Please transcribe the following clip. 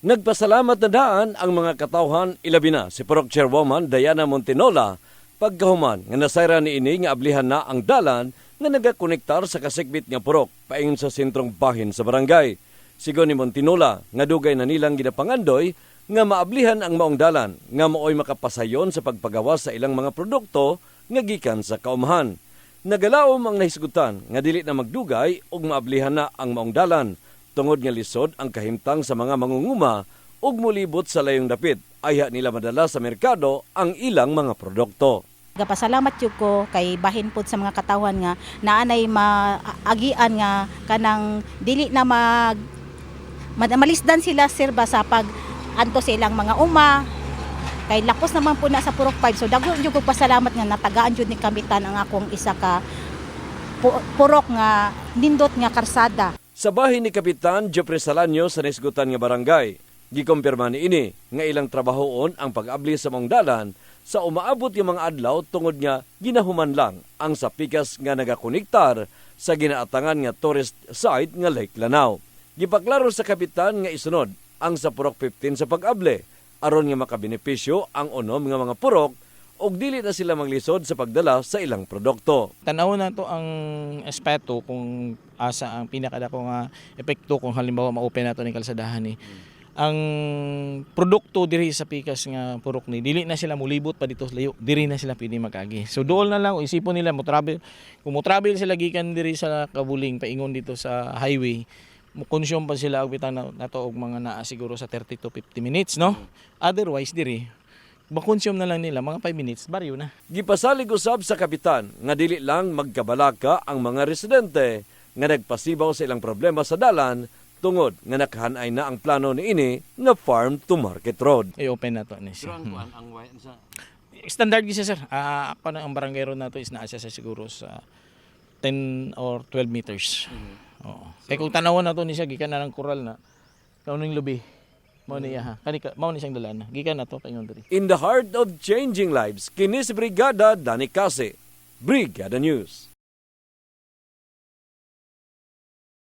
Nagpasalamat na daan ang mga katawhan ilabi na si Purok Chairwoman Diana Montinola pagkahuman nga nasayra ni ini nga ablihan na ang dalan nga nagakonektar sa kasikbit nga purok paingon sa sentrong bahin sa barangay. Sigon ni Montinola nga dugay na nilang ginapangandoy nga maablihan ang maong dalan nga mooy makapasayon sa pagpagawa sa ilang mga produkto nga gikan sa kaumahan. Nagalaom ang nahisgutan nga dili na magdugay ug maablihan na ang maong dalan tungod nga lisod ang kahimtang sa mga mangunguma ug mulibot sa layong dapit. Ayha nila madala sa merkado ang ilang mga produkto. Gapasalamat yun ko kay bahin pod sa mga katawan nga naanay maagian nga kanang dili na mag malisdan sila sir ba sa pag anto sa ilang mga uma. Kay lapos naman po na sa Purok 5 so dago jud ko pasalamat nga natagaan jud ni kamitan ang akong isa ka pu- purok nga nindot nga karsada Sa bahin ni Kapitan Jeffrey Salanyo sa Nisgutan nga barangay, gikumpirma ni ini nga ilang trabahoon ang pag-abli sa maong dalan sa umaabot yung mga adlaw tungod nga ginahuman lang ang sa pikas nga nagakonektar sa ginaatangan nga tourist site nga Lake Lanao. Gipaklaro sa kapitan nga isunod ang sa Purok 15 sa pag-abli aron nga makabenepisyo ang unom nga mga purok ug dili na sila maglisod sa pagdala sa ilang produkto. tanaw na to ang espeto kung asa ang pinakadako nga epekto kung halimbawa ma-open nato ni kalsadahan ni. Ang produkto diri sa pikas nga purok ni dili na sila mulibot pa dito sa layo diri na sila pwede magagi. So dool na lang isipon nila mo travel kung mo travel sila gikan diri sa kabuling paingon dito sa highway mo consume pa sila og bitang na, nato og mga naa siguro sa 30 to 50 minutes no? Otherwise diri makonsume na lang nila mga 5 minutes baryo na Gipasalig usab sa kapitan nga dili lang magkabalaka ang mga residente nga nagpasibaw sa ilang problema sa dalan tungod nga nakahanay na ang plano ni ini nga farm to market road. i-open na to ni siya. ang way sa Standard gisa sir. Ah, ako na ang barangay road nato is naa siya sa siguro sa 10 or 12 meters. Oo. Kaya kung tanawon na to ni siya gikan na ng kural na kauning lubi. Mao niya ha. Kani ka mao ni siyang dalan. Gikan na to paingon diri. In the heart of changing lives, kini si Brigada Dani Case, Brigada News.